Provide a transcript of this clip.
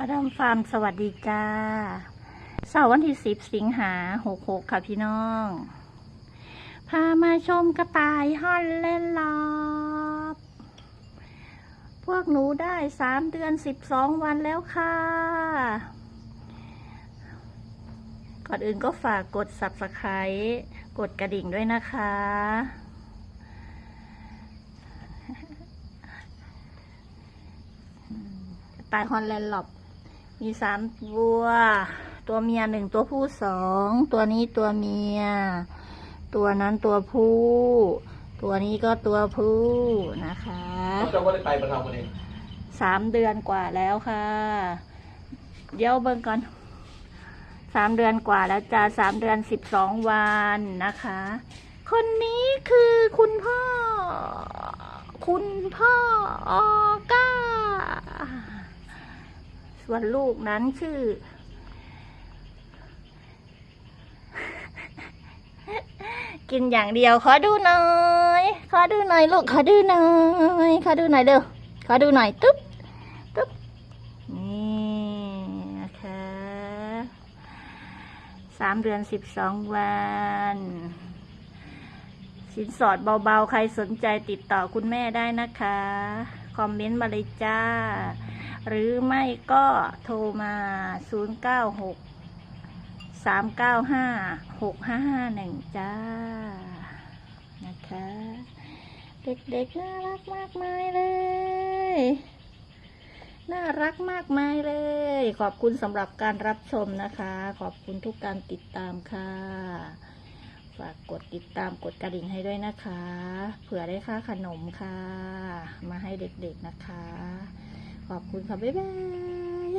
อดัมฟาร์มสวัสดีจ้าเสาร์วันที่สิบสิงหาหกหกค่ะพี่น้อง พามาชมกระต่ายฮอนเล่นลอบพวกหนูได้สามเดือนสิบสองวันแล้วค่ะ ก่อนอื่นก็ฝากกด subscribe กดกระดิ่งด้วยนะคะกระต่ายฮอนแลนด์หลบ มีสามตัว ตัวเมียหนึ่งตัวผู้สอง ตัวนี้ตัวเมีย ตัวนั้นตัวผู้ ตัวนี้ก็ตัวผู้นะคะเขาจะว่าได้ไปประทำวันนี้สามเดือนกว่าแล้วค่ะ เดี๋ยวเบิ่งก่อนสามเดือนกว่าแล้วจ้าสามเดือนสิบสองวันนะคะ คนนี้คือคุณพ่อ คุณพ่อออก้า ส่วนลูกนั้นชื่อ กินอย่างเดียว ขอดูหน่อย ขอดูหน่อยลูก ขอดูหน่อย ขอดูหน่อยเร็ว ขอดูหน่อยตุ๊บตุ๊บนี่นะคะสามเดือนสิบสองวันสินสอดเบาๆ ใครสนใจติดต่อคุณแม่ได้นะคะ คอมเมนต์มาเลยจ้า หรือไม่ก็โทรมา 0 9 6 3 9 5 6 5 5 1 จ้า นะคะ เด็กๆ น่ารักมากมายเลย น่ารักมากมายเลย ขอบคุณสำหรับการรับชมนะคะ ขอบคุณทุกการติดตามค่ะ ฝากกดติดตามกดกระดิ่งให้ด้วยนะคะ เผื่อได้ค่าขนมค่ะ มาให้เด็กๆนะคะ ขอบคุณค่ะ บ๊ายบาย